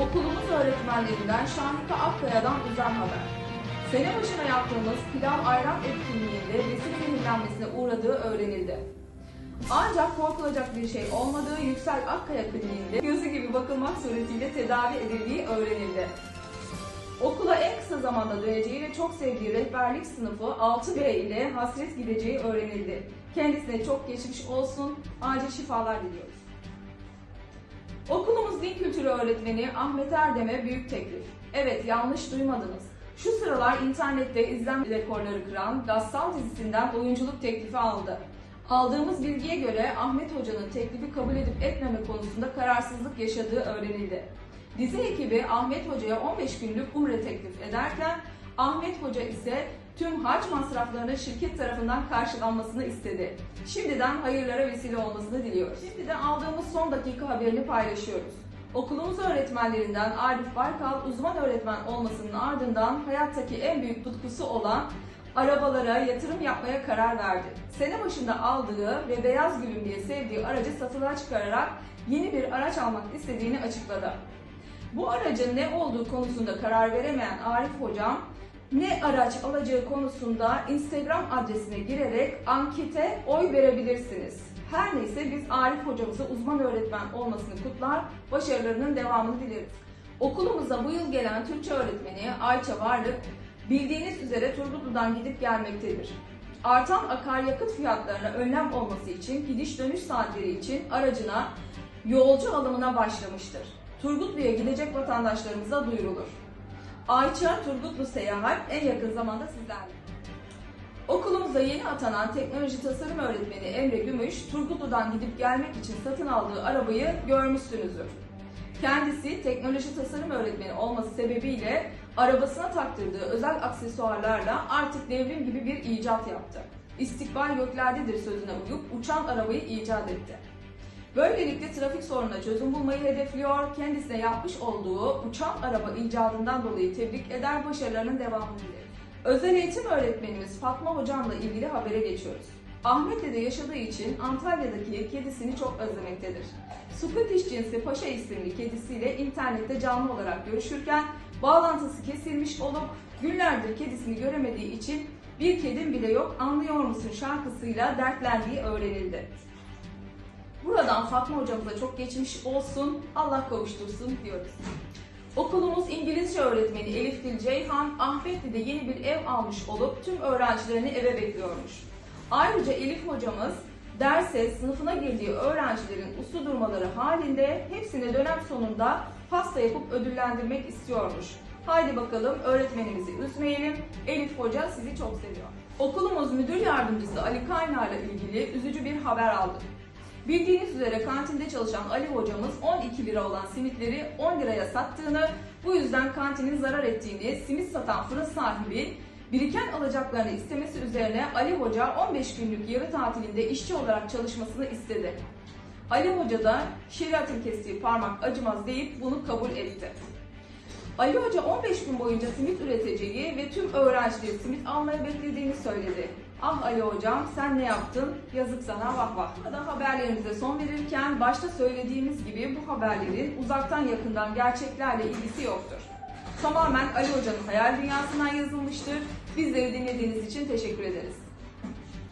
Okulumuz öğretmenlerinden Şahika Akkaya'dan düzen haber. Sene başına yaptığımız pilav ayran etkinliğinde besin zehirlenmesine uğradığı öğrenildi. Ancak korkulacak bir şey olmadığı Yüksel Akkaya Kliniğinde gözü gibi bakılmak suretiyle tedavi edildiği öğrenildi. Okula en kısa zamanda döneceği ve çok sevdiği rehberlik sınıfı 6B ile hasret gideceği öğrenildi. Kendisine çok geçmiş olsun, acil şifalar diliyoruz. Okulumuz din kültürü öğretmeni Ahmet Erdem'e büyük teklif. Evet yanlış duymadınız. Şu sıralar internette izlenme rekorları kıran Gassal dizisinden oyunculuk teklifi aldı. Aldığımız bilgiye göre Ahmet Hoca'nın teklifi kabul edip etmeme konusunda kararsızlık yaşadığı öğrenildi. Dizi ekibi Ahmet Hoca'ya 15 günlük umre teklif ederken Ahmet Hoca ise tüm hac masraflarının şirket tarafından karşılanmasını istedi. Şimdiden hayırlara vesile olmasını diliyoruz. Şimdiden aldığımız son dakika haberini paylaşıyoruz. Okulumuz öğretmenlerinden Arif Baykal uzman öğretmen olmasının ardından hayattaki en büyük tutkusu olan arabalara yatırım yapmaya karar verdi. Sene başında aldığı ve beyaz gülüm diye sevdiği aracı satılığa çıkararak yeni bir araç almak istediğini açıkladı. Bu aracın ne olduğu konusunda karar veremeyen Arif Hocam, ne araç alacağı konusunda Instagram adresine girerek ankete oy verebilirsiniz. Her neyse biz Arif hocamıza uzman öğretmen olmasını kutlar, başarılarının devamını dileriz. Okulumuza bu yıl gelen Türkçe öğretmeni Ayça Varlık, bildiğiniz üzere Turgutlu'dan gidip gelmektedir. Artan akaryakıt fiyatlarına önlem olması için gidiş dönüş saatleri için aracına yolcu alımına başlamıştır. Turgutlu'ya gidecek vatandaşlarımıza duyurulur. Ayça Turgutlu Seyahat en yakın zamanda sizlerle. Okulumuza yeni atanan teknoloji tasarım öğretmeni Emre Gümüş, Turgutlu'dan gidip gelmek için satın aldığı arabayı görmüşsünüzdür. Kendisi teknoloji tasarım öğretmeni olması sebebiyle arabasına taktırdığı özel aksesuarlarla artık devrim gibi bir icat yaptı. İstikbal göklerdedir sözüne uyup uçan arabayı icat etti. Böylelikle trafik sorununa çözüm bulmayı hedefliyor. Kendisine yapmış olduğu uçan araba icadından dolayı tebrik eder, başarılarının devamını dileriz. Özel eğitim öğretmenimiz Fatma Hocam'la ilgili habere geçiyoruz. Ahmet'te de yaşadığı için Antalya'daki kedisini çok özlemektedir. Scottish cinsi Paşa isimli kedisiyle internette canlı olarak görüşürken bağlantısı kesilmiş olup günlerdir kedisini göremediği için bir kedim bile yok anlıyor musun şarkısıyla dertlendiği öğrenildi. Buradan Fatma hocamıza çok geçmiş olsun, Allah kavuştursun diyoruz. Okulumuz İngilizce öğretmeni Elif Dil Ceyhan, Ahmetli'de yeni bir ev almış olup tüm öğrencilerini eve bekliyormuş. Ayrıca Elif hocamız derse sınıfına girdiği öğrencilerin uslu durmaları halinde hepsine dönem sonunda pasta yapıp ödüllendirmek istiyormuş. Haydi bakalım öğretmenimizi üzmeyelim. Elif Hoca sizi çok seviyor. Okulumuz müdür yardımcısı Ali Kaynar ile ilgili üzücü bir haber aldık. Bildiğiniz üzere kantinde çalışan Ali hocamız 12 lira olan simitleri 10 liraya sattığını, bu yüzden kantinin zarar ettiğini simit satan fırın sahibi biriken alacaklarını istemesi üzerine Ali Hoca 15 günlük yarı tatilinde işçi olarak çalışmasını istedi. Ali Hoca da şeriatın kestiği parmak acımaz deyip bunu kabul etti. Ali Hoca 15 gün boyunca simit üreteceği ve tüm öğrencileri simit almaya beklediğini söyledi. Ah Ali Hocam sen ne yaptın? Yazık sana vah vah. Burada haberlerimize son verirken başta söylediğimiz gibi bu haberlerin uzaktan yakından gerçeklerle ilgisi yoktur. Tamamen Ali Hoca'nın hayal dünyasından yazılmıştır. Bizleri dinlediğiniz için teşekkür ederiz.